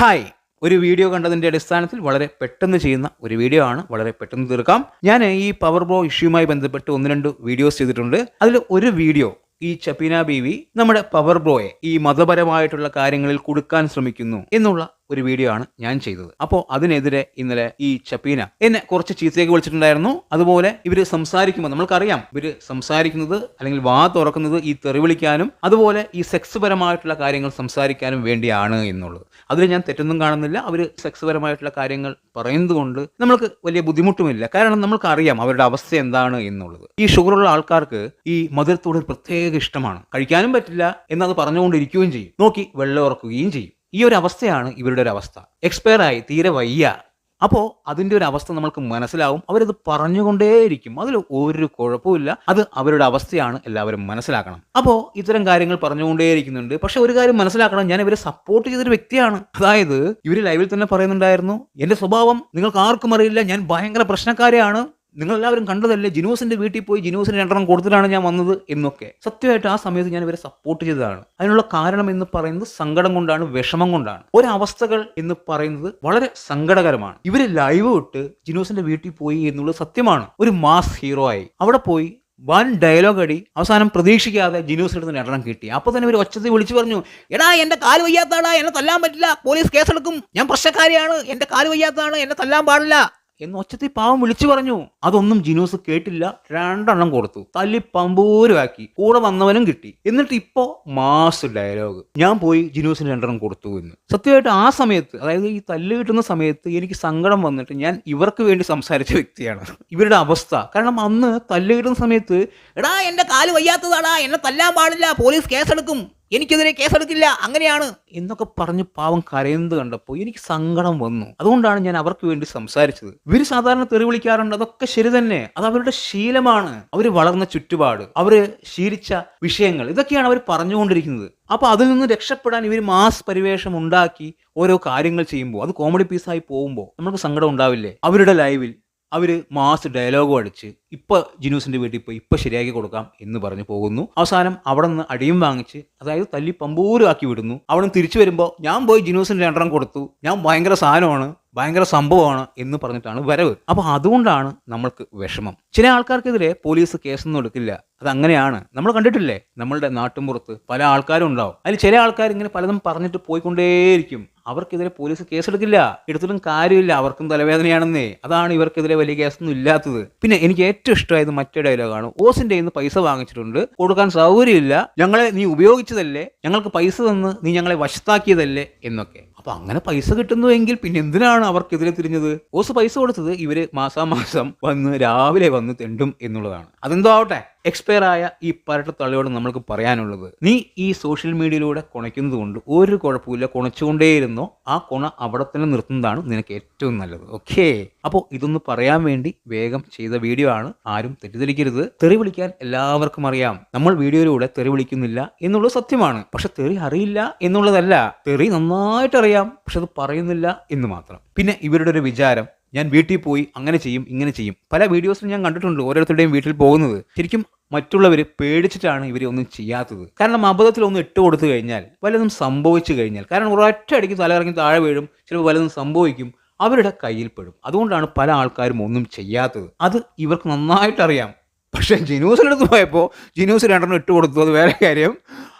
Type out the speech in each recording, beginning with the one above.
Hi. ഒരു video കണ്ടതിന്റെ അടിസ്ഥാനത്തിൽ വളരെ പെട്ടെന്ന് ചെയ്യുന്ന ഒരു വീഡിയോ ആണ്. വളരെ പെട്ടെന്ന് തീർക്കാം. ഞാൻ ഈ പവർ ബ്രോ ഇഷ്യൂമായി ബന്ധപ്പെട്ട് ഒന്ന് രണ്ട് വീഡിയോസ് ചെയ്തിട്ടുണ്ട്. അതിൽ ഒരു വീഡിയോ ഈ ചപ്പീന ബീവി നമ്മുടെ പവർ ബ്രോയെ ഈ മതപരമായിട്ടുള്ള കാര്യങ്ങളിൽ കൊടുക്കാൻ ശ്രമിക്കുന്നു എന്നുള്ള ഒരു വീഡിയോ ആണ് ഞാൻ ചെയ്തത്. അപ്പോൾ അതിനെതിരെ ഇന്നലെ ഈ ചപ്പീന എന്നെ കുറച്ച് ചീത്തയൊക്കെ വിളിച്ചിട്ടുണ്ടായിരുന്നു. അതുപോലെ ഇവർ സംസാരിക്കുമ്പോൾ നമ്മൾക്കറിയാം ഇവർ സംസാരിക്കുന്നത് അല്ലെങ്കിൽ വാ തുറക്കുന്നത് ഈ തെറിവിളിക്കാനും അതുപോലെ ഈ സെക്സ് പരമായിട്ടുള്ള കാര്യങ്ങൾ സംസാരിക്കാനും വേണ്ടിയാണ് എന്നുള്ളത്. അതിൽ ഞാൻ തെറ്റൊന്നും കാണുന്നില്ല. അവർ സെക്സ് പരമായിട്ടുള്ള കാര്യങ്ങൾ പറയുന്നത് കൊണ്ട് നമ്മൾക്ക് വലിയ ബുദ്ധിമുട്ടുമില്ല. കാരണം നമ്മൾക്കറിയാം അവരുടെ അവസ്ഥ എന്താണ് എന്നുള്ളത്. ഈ ഷുഗറുള്ള ആൾക്കാർക്ക് ഈ മധുരത്തോട് പ്രത്യേക ഇഷ്ടമാണ്. കഴിക്കാനും പറ്റില്ല എന്നത് പറഞ്ഞുകൊണ്ടിരിക്കുകയും ചെയ്യും. നോക്കി വെള്ളം ഉറക്കുകയും ചെയ്യും. ഈ ഒരു അവസ്ഥയാണ് ഇവരുടെ ഒരു അവസ്ഥ എക്സ്പയർ ആയി തീരെ വയ്യ. അപ്പോൾ അതിന്റെ ഒരു അവസ്ഥ നമ്മൾക്ക് മനസ്സിലാവും. അവരത് പറഞ്ഞുകൊണ്ടേയിരിക്കും. അതിൽ ഒരു കുഴപ്പമില്ല അത് അവരുടെ അവസ്ഥയാണ് എല്ലാവരും മനസ്സിലാക്കണം. അപ്പോൾ ഇത്തരം കാര്യങ്ങൾ പറഞ്ഞുകൊണ്ടേയിരിക്കുന്നുണ്ട്. പക്ഷെ ഒരു കാര്യം മനസ്സിലാക്കണം. ഞാൻ ഇവരെ സപ്പോർട്ട് ചെയ്തൊരു വ്യക്തിയാണ്. അതായത് ഇവർ ലൈവിൽ തന്നെ പറയുന്നുണ്ടായിരുന്നു എന്റെ സ്വഭാവം നിങ്ങൾക്ക് ആർക്കും അറിയില്ല. ഞാൻ ഭയങ്കര പ്രശ്നക്കാരെയാണ്. നിങ്ങളെല്ലാവരും കണ്ടതല്ലേ ജിനോസിന്റെ വീട്ടിൽ പോയി ജിനോസിന് രണ്ടെണ്ണം കൊടുത്തിട്ടാണ് ഞാൻ വന്നത് എന്നൊക്കെ. സത്യമായിട്ട് ആ സമയത്ത് ഞാൻ ഇവരെ സപ്പോർട്ട് ചെയ്തതാണ്. അതിനുള്ള കാരണം എന്ന് പറയുന്നത് സങ്കടം കൊണ്ടാണ് വിഷമം കൊണ്ടാണ്. ഒരവസ്ഥകൾ എന്ന് പറയുന്നത് വളരെ സങ്കടകരമാണ്. ഇവർ ലൈവ് വിട്ട് ജിനോസിന്റെ വീട്ടിൽ പോയി എന്നുള്ളത് സത്യമാണ്. ഒരു മാസ് ഹീറോ ആയി. അവിടെ പോയി വൻ ഡയലോഗ് അടി. അവസാനം പ്രതീക്ഷിക്കാതെ ജിനൂസിൽ അടുത്ത് രണ്ടെണ്ണം കിട്ടി. അപ്പൊ തന്നെ ഒരു ഒച്ചത്തിൽ വിളിച്ചു പറഞ്ഞു എടാ എന്റെ കാൽ വയ്യാത്താടാ എന്നെ തല്ലാൻ പറ്റില്ല. പോലീസ് കേസെടുക്കും. ഞാൻ പ്രശ്നക്കാരിയാണ്. എന്റെ കാൽ വയ്യാത്തതാണ്. എന്നെ തല്ലാൻ പാടില്ല. എന്ന് ഒച്ചത്തിൽ പാവം വിളിച്ചു പറഞ്ഞു. അതൊന്നും ജിനൂസ് കേട്ടില്ല. രണ്ടെണ്ണം കൊടുത്തു. തല്ലി പമ്പൂരുവാക്കി. കൂടെ വന്നവനും കിട്ടി. എന്നിട്ട് ഇപ്പോ മാസ് ഡയലോഗ് ഞാൻ പോയി ജിനൂസിന് രണ്ടെണ്ണം കൊടുത്തു എന്ന്. സത്യമായിട്ട് ആ സമയത്ത് അതായത് ഈ തല്ല് കിട്ടുന്ന സമയത്ത് എനിക്ക് സങ്കടം വന്നിട്ട് ഞാൻ ഇവർക്ക് വേണ്ടി സംസാരിച്ച വ്യക്തിയാണ്. ഇവരുടെ അവസ്ഥ. കാരണം അന്ന് തല്ല് കിട്ടുന്ന സമയത്ത് എടാ എന്റെ കാൽ വയ്യാത്തതാടാ. എന്നെ തല്ലാൻ പാടില്ല. പോലീസ് കേസെടുക്കും. എനിക്കെതിരെ കേസെടുക്കില്ല അങ്ങനെയാണ്. എന്നൊക്കെ പറഞ്ഞ് പാവം കരയുന്നത് കണ്ടപ്പോൾ എനിക്ക് സങ്കടം വന്നു. അതുകൊണ്ടാണ് ഞാൻ അവർക്ക് വേണ്ടി സംസാരിച്ചത്. ഇവർ സാധാരണ തെറി വിളിക്കാറുണ്ട് അതൊക്കെ ശരി തന്നെ. അത് അവരുടെ ശീലമാണ്. അവർ വളർന്ന ചുറ്റുപാട് അവർ ശീലിച്ച വിഷയങ്ങൾ ഇതൊക്കെയാണ് അവർ പറഞ്ഞുകൊണ്ടിരിക്കുന്നത്. അപ്പൊ അതിൽ നിന്ന് രക്ഷപ്പെടാൻ ഇവർ മാസ് പരിവേഷം ഉണ്ടാക്കി ഓരോ കാര്യങ്ങൾ ചെയ്യുമ്പോൾ അത് കോമഡി പീസായി പോകുമ്പോൾ നമുക്ക് സങ്കടം ഉണ്ടാവില്ലേ? അവരുടെ ലൈവിൽ അവർ മാസ് ഡയലോഗും അടിച്ച് ഇപ്പൊ ജിനൂസിന്റെ വീട്ടിൽ പോയി ഇപ്പൊ ശരിയാക്കി കൊടുക്കാം എന്ന് പറഞ്ഞു പോകുന്നു. അവസാനം അവിടെ നിന്ന് അടിയും വാങ്ങിച്ച് അതായത് തല്ലി പമ്പൂരാക്കി വിടുന്നു. അവിടെ തിരിച്ചു വരുമ്പോൾ ഞാൻ പോയി ജിനൂസിന് രണ്ടെണ്ണം കൊടുത്തു. ഞാൻ ഭയങ്കര സാധനമാണ്. ഭയങ്കര സംഭവമാണ് എന്ന് പറഞ്ഞിട്ടാണ് വരവ്. അപ്പൊ അതുകൊണ്ടാണ് നമ്മൾക്ക് വിഷമം. ചില ആൾക്കാർക്കെതിരെ പോലീസ് കേസൊന്നും എടുക്കില്ല. അത് അങ്ങനെയാണ്. നമ്മൾ കണ്ടിട്ടില്ലേ? നമ്മളുടെ നാട്ടുമ്പുറത്ത് പല ആൾക്കാരും ഉണ്ടാവും. അതിൽ ചില ആൾക്കാർ ഇങ്ങനെ പലതും പറഞ്ഞിട്ട് പോയിക്കൊണ്ടേയിരിക്കും. അവർക്കെതിരെ പോലീസ് കേസെടുക്കില്ല. എടുത്തിട്ടും കാര്യമില്ല. അവർക്കും തലവേദനയാണെന്നേ. അതാണ് ഇവർക്കെതിരെ വലിയ കേസൊന്നും ഇല്ലാത്തത്. പിന്നെ എനിക്ക് ഏറ്റവും ഇഷ്ടമായത് മറ്റേ ഡയലോഗാണ്. ഓസിന്റെ നിന്ന് പൈസ വാങ്ങിച്ചിട്ടുണ്ട്. കൊടുക്കാൻ സൗകര്യമില്ല. ഞങ്ങളെ നീ ഉപയോഗിച്ചതല്ലേ? ഞങ്ങൾക്ക് പൈസ തന്ന് നീ ഞങ്ങളെ വശത്താക്കിയതല്ലേ? എന്നൊക്കെ. അപ്പൊ അങ്ങനെ പൈസ കിട്ടുന്നുവെങ്കിൽ പിന്നെ എന്തിനാണ് അവർക്കെതിരെ തിരിഞ്ഞത്? ഓസ് പൈസ കൊടുത്തത് ഇവർ മാസാമാസം വന്ന് രാവിലെ വന്ന് തെണ്ടും എന്നുള്ളതാണ്. അതെന്തോ ആവട്ടെ? എക്സ്പയർ ആയ ഈ പരട്ട തള്ളിയോട് നമ്മൾക്ക് പറയാനുള്ളത് നീ ഈ സോഷ്യൽ മീഡിയയിലൂടെ കുണയ്ക്കുന്നത് കൊണ്ട് ഒരു കുഴപ്പമില്ല കുണച്ചുകൊണ്ടേയിരുന്നോ. ആ കുണ അവിടെ തന്നെ നിർത്തുന്നതാണ് നിനക്ക് ഏറ്റവും നല്ലത്. ഓക്കേ? അപ്പോൾ ഇതൊന്ന് പറയാൻ വേണ്ടി വേഗം ചെയ്ത വീഡിയോ ആണ്. ആരും തെറ്റിദ്ധരിക്കരുത്. തെറി വിളിക്കാൻ എല്ലാവർക്കും അറിയാം. നമ്മൾ വീഡിയോയിലൂടെ തെറി വിളിക്കുന്നില്ല എന്നുള്ളത് സത്യമാണ്. പക്ഷെ തെറി അറിയില്ല എന്നുള്ളതല്ല. തെറി നന്നായിട്ട് അറിയാം പക്ഷെ അത് പറയുന്നില്ല എന്ന് മാത്രം. പിന്നെ ഇവരുടെ ഒരു വിചാരം ഞാൻ വീട്ടിൽ പോയി അങ്ങനെ ചെയ്യും ഇങ്ങനെ ചെയ്യും. പല വീഡിയോസിലും ഞാൻ കണ്ടിട്ടുണ്ട് ഓരോരുത്തരുടെയും വീട്ടിൽ പോകുന്നത്. ശരിക്കും മറ്റുള്ളവർ പേടിച്ചിട്ടാണ് ഇവരെ ഒന്നും ചെയ്യാത്തത്. കാരണം അബദ്ധത്തിൽ ഒന്ന് ഇട്ട് കൊടുത്തു കഴിഞ്ഞാൽ വല്ലതും സംഭവിച്ചു കഴിഞ്ഞാൽ കാരണം ഒരൊറ്റ അടിക്ക് തലകറങ്ങി താഴെ വീഴും ചിലപ്പോൾ വല്ലതും സംഭവിക്കും അവരുടെ കയ്യിൽ പെടും അതുകൊണ്ടാണ് പല ആൾക്കാരും ഒന്നും ചെയ്യാത്തത്. അത് ഇവർക്ക് നന്നായിട്ടറിയാം. പക്ഷേ ജിനൂസിനടുത്ത് പോയപ്പോൾ ജിനൂസ് രണ്ടെണ്ണം ഇട്ട് കൊടുത്തു. അത് വേറെ കാര്യം.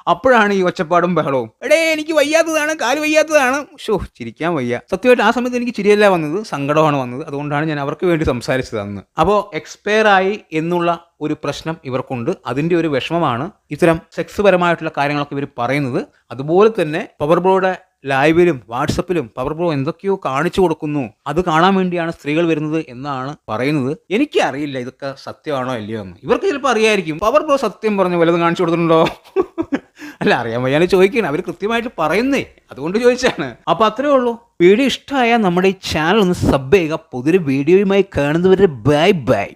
അപ്പോഴാണ് ഈ ഒച്ചപ്പാടും ബഹളവും. എടേ എനിക്ക് വയ്യാത്തതാണ് കാൽ വയ്യാത്തതാണ്. ഷോ ചിരിക്കാൻ വയ്യ. സത്യമായിട്ട് ആ സമയത്ത് എനിക്ക് ചിരിയല്ല വന്നത് സങ്കടമാണ് വന്നത്. അതുകൊണ്ടാണ് ഞാൻ അവർക്ക് വേണ്ടി സംസാരിച്ചത് അന്ന് അപ്പോൾ എക്സ്പയർ ആയി എന്നുള്ള ഒരു പ്രശ്നം ഇവർക്കുണ്ട്. അതിന്റെ ഒരു വിഷമമാണ് ഇത്തരം സെക്സ് പരമായിട്ടുള്ള കാര്യങ്ങളൊക്കെ ഇവർ പറയുന്നത്. അതുപോലെ തന്നെ പവർ ബ്രോയുടെ ലൈവിലും വാട്സപ്പിലും പവർ ബ്രോ എന്തൊക്കെയോ കാണിച്ചു കൊടുക്കുന്നു. അത് കാണാൻ വേണ്ടിയാണ് സ്ത്രീകൾ വരുന്നത് എന്നാണ് പറയുന്നത്. എനിക്ക് അറിയില്ല ഇതൊക്കെ സത്യമാണോ അല്ലയോ എന്ന് ഇവർക്ക് ചിലപ്പോൾ അറിയായിരിക്കും. പവർ ബ്രോ സത്യം പറഞ്ഞു വല്ലതും കാണിച്ചു കൊടുത്തിട്ടുണ്ടോ? അല്ല അറിയാൻ വയ്യാണ് ചോദിക്കണം. അവർ കൃത്യമായിട്ട് പറയുന്നേ. അതുകൊണ്ട് ചോദിച്ചാണ്. അപ്പൊ അത്രേ ഉള്ളൂ. വീഡിയോ ഇഷ്ടമായാൽ നമ്മുടെ ഈ ചാനൽ ഒന്ന് സബ് ചെയ്യുക. പുതിയൊരു വീഡിയോയുമായി കാണുന്നവരെ ബൈ ബൈ